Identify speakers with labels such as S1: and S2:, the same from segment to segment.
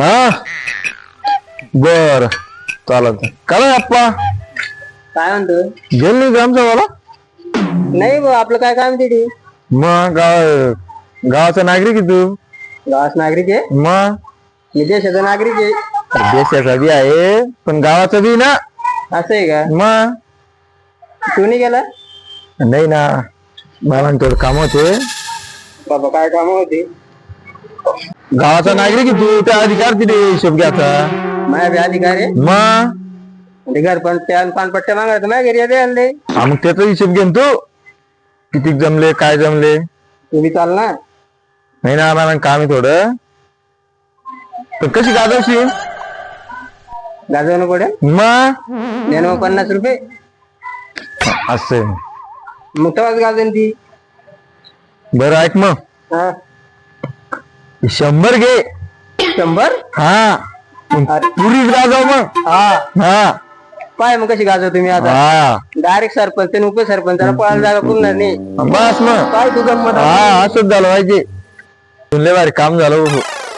S1: हा? बर. चालत. काय अप्पा
S2: काय म्हणतो?
S1: गेल नाही ग्रामसभाला
S2: नाही बा आपलं काय काम तिथे?
S1: मग गाव गावाचा नागरिक आहे तू?
S2: गावात नागरिक आहे?
S1: मग?
S2: मी देशाचा नागरिक आहे.
S1: देशाचा बी आहे पण गावाचा बी ना?
S2: असं आहे का?
S1: मग?
S2: तू नाही गेला?
S1: नाही ना. मला थोडं काम होते.
S2: बाबा काय काम होती?
S1: गावाचा नागरिक आहे तू त्या अधिकार दिले हिशोब घ्यायचा
S2: माझ्या बी अधिकार आहे.
S1: मग
S2: ते पण त्या पानपट्ट्या मागायचं माझ्या घरी द्यायला दे.
S1: हा, मग त्याचा हिशोब घेऊन तू. किती जमले काय जमले?
S2: तुम्ही चाल ना
S1: नाही ना मला काम आहे थोडं. पण कशी गाजवशील?
S2: गाजवणं पडेल
S1: मग
S2: देणं मग पन्नास रुपये.
S1: असं
S2: मग तेव्हाच गाजन ती.
S1: बरं ऐक मग.
S2: हा.
S1: शंभर घे.
S2: शंभर?
S1: हा. पुरीच गाजव मग.
S2: हा.
S1: हा.
S2: पाय मग कशी गाजव तुम्ही आता?
S1: हा.
S2: डायरेक्ट सरपंच ते उपसरपंचाला पळायला जागा पुरणार नाही
S1: बस मग.
S2: काय तू गंमत
S1: हा असंच झालं पाहिजे. तुले भारी काम झालं.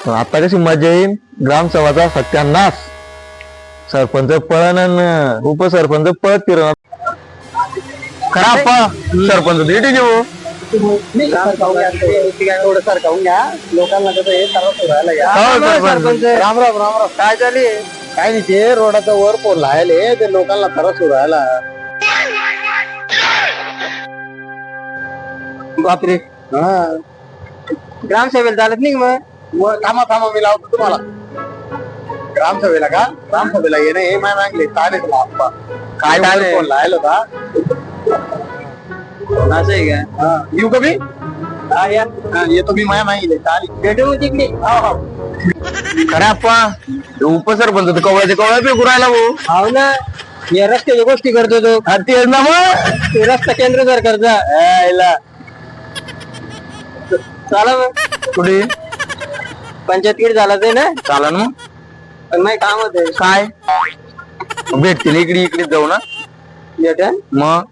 S1: पण आता कशी मजा येईल ग्रामसभाचा सत्यानाश. सरपंच पळण आणि उपसरपंच पळत फिरणार खरा सरपंच भेटी घेऊ
S2: थोडं सरकावून घ्या लोकांना कसं हे सर्व फिरायला या
S1: सरपंच.
S2: राम राम राम राम काय झाली? काय नाही ते रोडाचा वर ते लोकांना बापरे. हा. ग्रामसभेला चालत नाही का मग? थांबा थांबा मी लावतो तुम्हाला. ग्रामसभेला का? ग्रामसभेला येणं हे माय मागले. चालेल काय
S1: चालेल?
S2: लायला होता असं आहे का? येऊ का मी? हा या. हा, येतो मी माया चालेल. भेटू मग तिकडे. हो हो.
S1: खरा अप्पा उपसरपंच तर कवळ्याचे कवळ्या पे राहिला भाऊ.
S2: हाव ना. या रस्त्याच्या गोष्टी करतो तो.
S1: हा, तेच ना मग.
S2: ते रस्ता केंद्र सरकारचा. यायला. चला मग.
S1: कुठे?
S2: पंचायत कीड झाला ते ना?
S1: चालन मग.
S2: पण नाही काम होत
S1: काय? भेटतील इकडे इकडे जाऊ ना.
S2: भेटन?
S1: मग?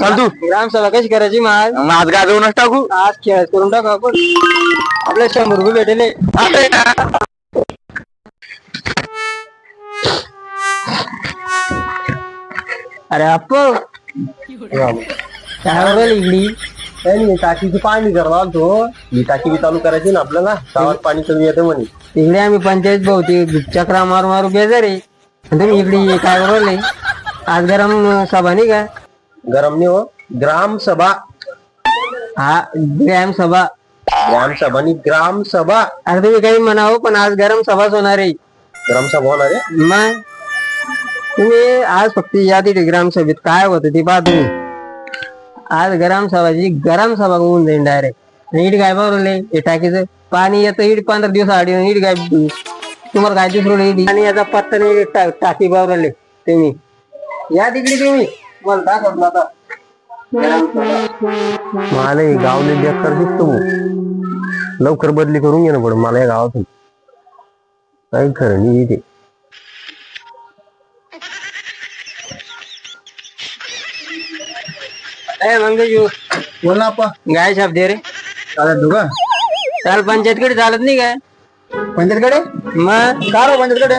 S1: चाल तू.
S2: ग्रामसभा कशी करायची मग आज
S1: मग आज गाजवूनच टाकू.
S2: आज खेळ करून टाकू आपण. आपले शंभर रुपये भेटेले. अरे अप्प काय इकडे
S3: नाही टाकीची पाणी करवा तो ही टाकी बी चालू करायची ना आपल्याला. गावात पाणी कमी येतं म्हणे.
S2: इकडे आम्ही पंचायत भोवती. चक्रा मारू मारू बेजार आणि तुम्ही इकडे काय बरोबर आज गरम सभा नाही का?
S3: गरम नाही हो ग्राम सभा।
S2: हा ग्रॅम सभा।
S3: ग्राम सभा आणि ग्राम सभा।
S2: अरे तुम्ही काही म्हणावं पण आज गरम सभाच होणार आहे.
S3: ग्राम सभा होणार आहे?
S2: मग? तुम्ही आज फक्त या तिथे ग्रामसभेत काय होतं ते पहा तुम्ही. आज ग्रामसभाची गरम सभा होऊन जाईल डायरेक्ट इट काय बरोबर हे टाकीचं. पाणी येतं इट पंधरा दिवस आधी इट काय तुम्हाला काय इट? आणि याचा पत्ता नाही टा- टाकी बरोबर तुम्ही. या तिकडे तुम्ही. मला दाखवतो आता.
S3: मला हे बेकार दिसतो भाऊ. लवकर बदली करून घे ना पड मला या गावातून. काही खरं नाही इथे
S2: ए मंगेशू.
S3: बोल ना आपा.
S2: गाय छाप दे रे.
S3: चालेल तू का?
S2: चाल पंचायतकडे चालत नाही काय?
S3: पंचायतकडे?
S2: मग?
S3: का रो पंचायतकडे?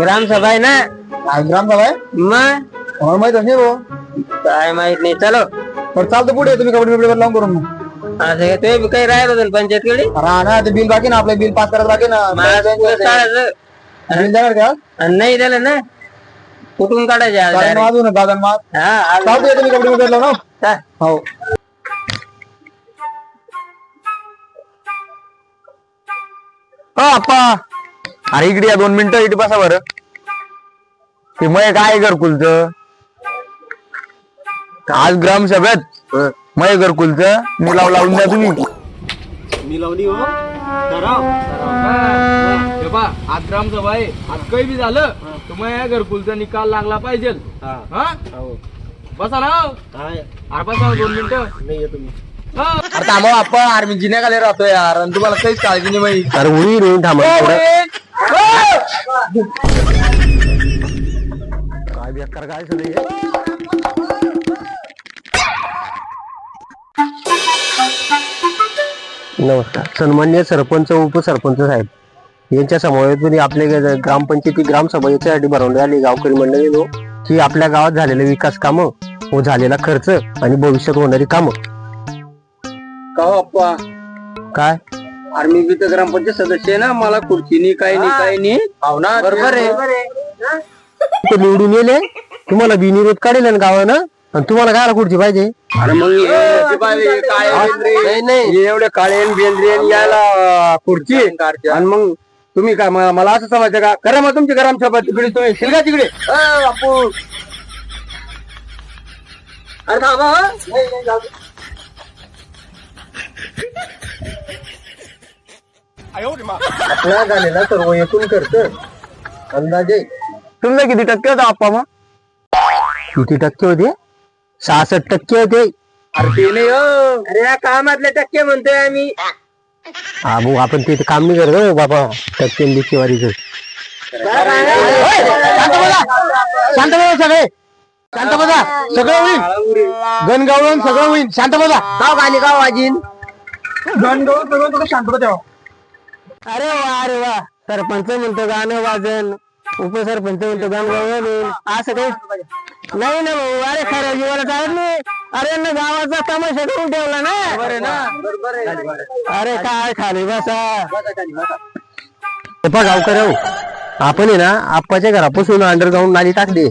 S2: ग्रामसभा आहे ना.
S3: आज ग्राम सभा आहे?
S2: मग?
S3: मला माहीत असेल भाऊ?
S2: काय माहीत नाही. चलो.
S3: पण चालतं पुढे. तुम्ही कपडे बिपडे लावून करून मग.
S2: असं काय ते काही राहिलं होतं पंचायतकडे?
S3: ना ते बिल बाकी ना आपलं बिल पास करायचं बाकी ना. बिल देणार का
S2: आणि नाही दिलं ना? कुठून काढायचे आज
S3: कारण
S2: direct?
S3: वाजू ना दादा मात
S2: हा आज
S3: चालतंय तुम्ही कपडे बिपडे लावून. हो
S1: हो. अप्पा अरे इकडे या दोन मिनिटं इथे बसा बरं. ते मय काय घरकुलच? आज ग्रामसभेत मय घरकुलच मी लाव लावून द्या तुम्ही.
S3: मी लावली हो.
S4: हे. पहा, आज ग्रामसभा आहे. आज काही बी झालं तर मग या घरकुलचा निकाल लागला पाहिजे. हा. बसा ना हो. अरे बसा हो दोन मिनिटं.
S3: नाही येतो मी.
S4: हा.
S1: अरे थांबा अप्पा आर्मी जिन्याखाली राहतो यार आणि तुम्हाला काहीच काळजी नाही माहिती
S3: अरे उडी रे थांबा थोडं.
S1: काय बेकार काय सगळे
S3: नमस्कार सन्मान्य सरपंच उपसरपंच साहेब
S2: यांच्या समोर आपले ग्रामपंचायती ग्रामसभा याच्यासाठी भरवण्यात आली. गावकरी मंडळी नो की आपल्या गावात झालेले विकास कामं व झालेला खर्च आणि भविष्यात होणारी कामं.
S4: का हो अप्पा.
S2: काय?
S4: अरे मी बी तर ग्रामपंचायत सदस्य आहे ना मला खुर्चीनी काही नाही काही नाही हो ना. बरोबर आहे.
S2: ते निवडून येले? तुम्हाला बिनविरोध काढेल ना गावानं? आणि तुम्हाला काय खुर्ची पाहिजे?
S4: अरे मग हे याचे पाहिजे काळे बेंद्रे, हे एवढे काळे आणि बेंद्रे आणि याला अं, खुर्ची. आणि मग तुम्ही काय मला मला असं समजायचं का? करा मग तुमची गरम सभा तिकडे तुम्ही शिलगा तिकडे? अं, बापू. अरे थांबा हं. नाही, नाही, जाऊ दे.
S2: आपला झालेला सर्व एकूण खर्च अंदाजे.
S5: तुमचा किती टक्के होता आप्पा मग?
S2: किती टक्के होते? सहासष्ट टक्के होते.
S4: अरे ते नाही हो. अरे या कामातले टक्के म्हणतोय आम्ही.
S2: हा भाऊ आपण ते काम नाही करत हो बाबा. टक्के डिक्केवारीच
S5: शांत बसा. सगळे. शांत बसा. सगळं होईल. गणगावळण सगळं होईल. शांत बसा.
S4: गाव गाणी गाव वाजीन
S5: गणगावळण सगळं शांत ठेवा
S2: अरे वा अरे वा. सरपंच म्हणतो गाणं वाजन. उपसरपंच म्हणतो गाणं गावं असं काही नाही ना भाऊ अरे खरं जीवाला चालत नाही. अरे ना गावाचा तमाशा करून ठेवला ना. अरे काय खाली बसा. पहा गावकर हो आपण आहे ना आप्पाच्या घरापासून अंडरग्राऊंड नाली टाकली.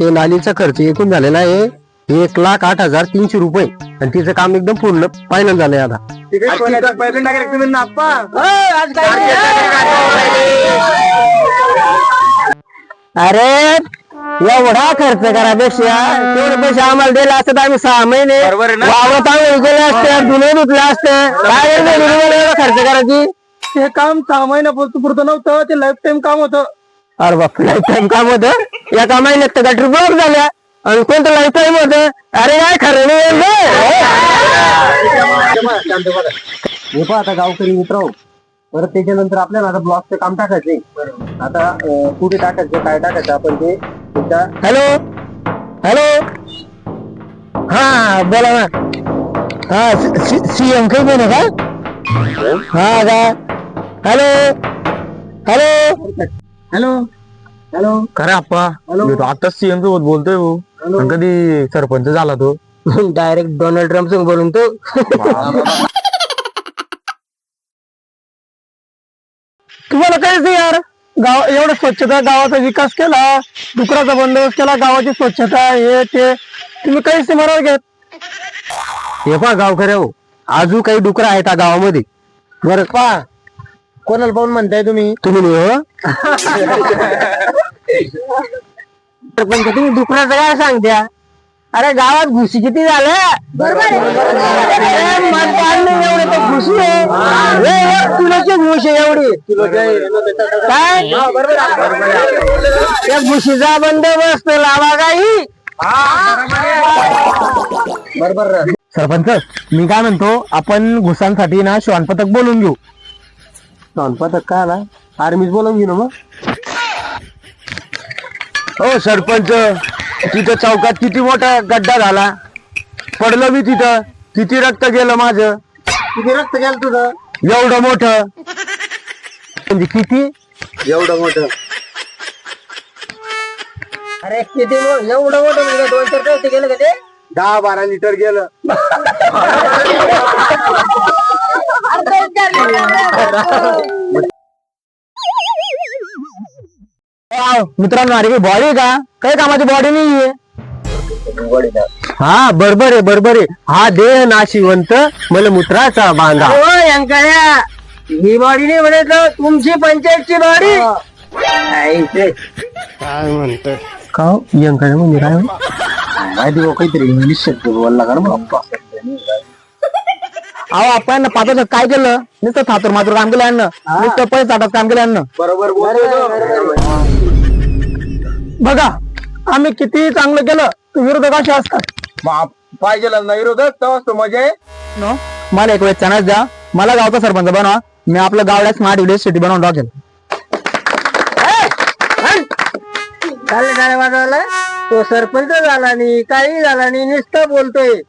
S2: ते नालीचा खर्च एकूण झालेला आहे. एक लाख आठ हजार तीनशे रुपये. आणि तिचं काम एकदम पूर्ण फायनल झालंय आता. अरे एवढा खर्च करापेक्षा तेवढे पैसे आम्हाला दिले असते तर आम्ही सहा महिने.
S4: बरोबर आहे ना?
S2: वावरत आम्ही गेले असते धुणे धुतले असते. काय एवढा खर्च करायची
S5: ते काम सहा महिन्यापासून पुरतं नव्हतं ते लाईफ टाइम काम होतं.
S2: अरे बाप लाईफ टाइम काम होतं. एका महिन्यात तर गटर ब्लॉक झाल्या. आणि कोणतं लाईफ टाइम होत? अरे काय खरं नाही हे आता गावकरी मित्र परत त्याच्यानंतर आपल्याला आता ब्लॉकचं काम टाकायचंय. आता कुठे टाकायचं काय टाकायचं आपण ते हॅलो हॅलो हा बोला ना. हा सीएम काही म्हणे का? हा का? हॅलो हॅलो
S4: हॅलो हॅलो
S5: खरे आप्पा. मी तो आताच सीएम सोबत बोलतोय भाऊ. आणि कधी सरपंच झाला तो?
S2: डायरेक्ट डोनाल्ड ट्रम्प संग बोलून तो.
S5: तुम्हाला काहीच नाही यार. गाव एवढं स्वच्छता गावाचा विकास केला. डुकराचा बंदोबस्त केला गावाची स्वच्छता हे ते. तुम्ही काहीच नाही मनावर घेत.
S2: हे पहा गावकऱ्या हो. अजून काही डुकर आहेत त्या गावामध्ये. बरं. पा कोणाला पाहून म्हणताय तुम्ही? तुम्ही नाही हो. पण तुम्ही डुकराचं काय सांगत्या? अरे गावात घुशी किती एवढे तर घुशी आहे. ए, एक किलोची घुस आहे एवढी. काय? त्या घुशीचा बंदोबस्त लावा काही
S5: सरपंच मी काय म्हणतो आपण घुसांसाठी ना श्वानपथक बोलून घेऊ.
S2: पथक काय आला? आर्मीच बोलवून घेऊ ना मग?
S5: हो सरपंच तिथं चौकात किती मोठा गड्डा झाला? पडलं मी तिथं. किती रक्त गेलं माझं?
S2: किती रक्त गेलं तुझं?
S5: एवढं मोठं.
S2: म्हणजे किती?
S5: एवढं मोठं.
S2: अरे किती मो- एवढं मोठं म्हणजे काय दोन चार पैसे गेलं का ते?
S5: दहा बारा लिटर गेलं.
S2: मित्रांनो अरे बॉडी का? काही कामाची बॉडी नाहीये. हा बरोबर आहे बरोबर आहे. हा देह नाशिवंत मलमूत्राचा बांधा. ही बॉडी नाही म्हणायचं तुमची पंचायतची बॉडी काय म्हणत का यंकडे म्हणजे काय माहिती बा काहीतरी इंग्लिश शब्द बोलला का ना अहो आपण पाहतो काय केलं? नुसतं थातूर मातूर काम केलं यांना. नुसतं पैसे साठत काम केलं यांना.
S5: बरोबर
S2: बघा आम्ही किती चांगलं केलं. तर विरोधक असे असतात.
S5: पाहिजे ना विरोधक? तेव्हाच तो मजा आहे.
S2: नो मला एक वेळ चान्स द्या. मला गावचा सरपंच बनवा. मी आपलं गावड्या स्मार्ट विलेज सिटी बनवून टाकेल. काय काय वाजवलं तो सरपंच झाला नाही काही झाला नाही नुसतं बोलतोय.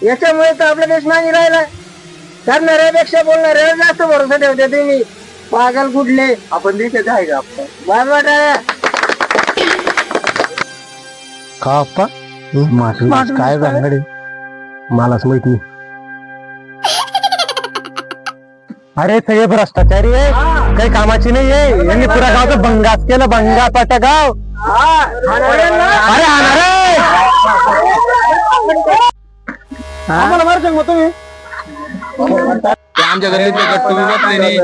S2: याच्यामुळे तर आपला देश मागे राहिला करणाऱ्यापेक्षा बोलणाऱ्या जास्त भरोसा ठेवते तुम्ही. पागल कुठले?
S3: आपण देशाचे आहे का आपण का माझं काय सांगडे मलाच माहीत नाही. अरे सगळे भ्रष्टाचारी आहे काही कामाची नाही आहे. यांनी पुरा गावचं भंगास केलं भंगा पाटा गाव. अरे. आम्हाला मार सांग तुम्ही?
S6: आमच्या गट्टू बसलेली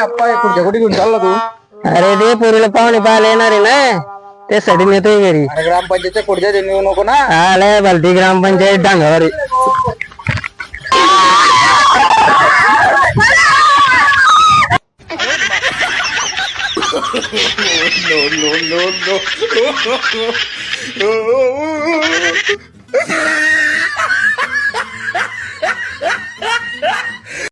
S3: अप्पा कुठच्या कुठे घेऊन चालला तू?
S2: अरे ते पोरीला पाहुणे पाहायला येणार आहे ना. त्यासाठी नेतोय घरी.
S3: अरे ग्रामपंचायतच्या पुढच्या येऊ नको ना.
S2: आलाय बालटी ग्रामपंचायत डांगावर
S6: no, no, no, no.